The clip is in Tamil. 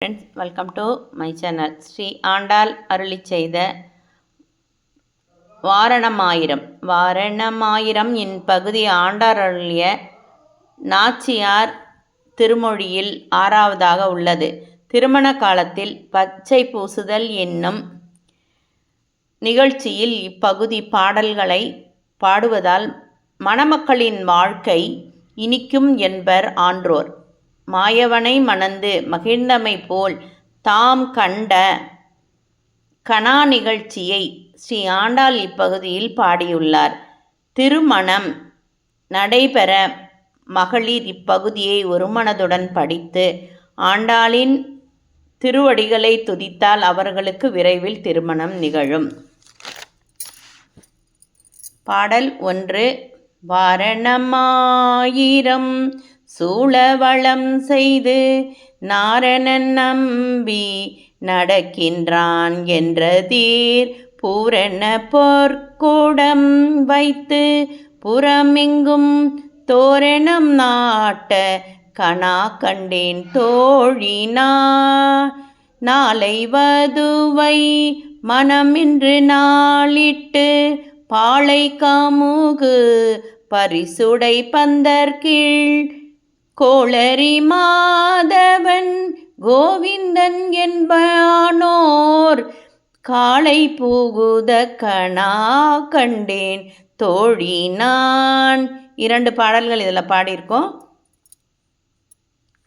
Friends welcome to my channel Shri Andal அருளி செய்த வாரணமாயிரம் வாரணமாயிரம் என் பகுதி ஆண்டார் அருளிய நாச்சியார் திருமொழியில் ஆறாவதாக உள்ளது திருமண காலத்தில் பச்சை பூசுதல் என்னும் நிகழ்ச்சியில் இப்பகுதி பாடல்களை பாடுவதால் மணமக்களின் வாழ்க்கை இனிக்கும் என்பர் ஆன்றோர் மாயவனை மணந்து மகிழ்ந்தமை போல் தாம் கண்ட கணா நிகழ்ச்சியை ஸ்ரீ ஆண்டாள் இப்பகுதியில் பாடியுள்ளார். திருமணம் நடைபெற மகளிர் இப்பகுதியை ஒருமனதுடன் படித்து ஆண்டாளின் திருவடிகளை துதித்தால் அவர்களுக்கு விரைவில் திருமணம் நிகழும். பாடல் ஒன்று வரணமாயிரம் சூழவளம் செய்து நாரணன் நம்பி நடக்கின்றான் என்ற தீர் பூரண பொற்கூடம் வைத்து புறமெங்கும் தோரணம் நாட்ட கணா கண்டேன் தோழினா. நாளை வதுவை மனமின்று நாளிட்டு பாளை காமுகு பரிசுடை பந்தர் கீழ் கோளரி மாதவன் கோவிந்தன் என்பானோர். காளை பூகுத கணா கண்டேன் தோழி நான். இரண்டு பாடல்கள் இதில் பாடியிருக்கோம்.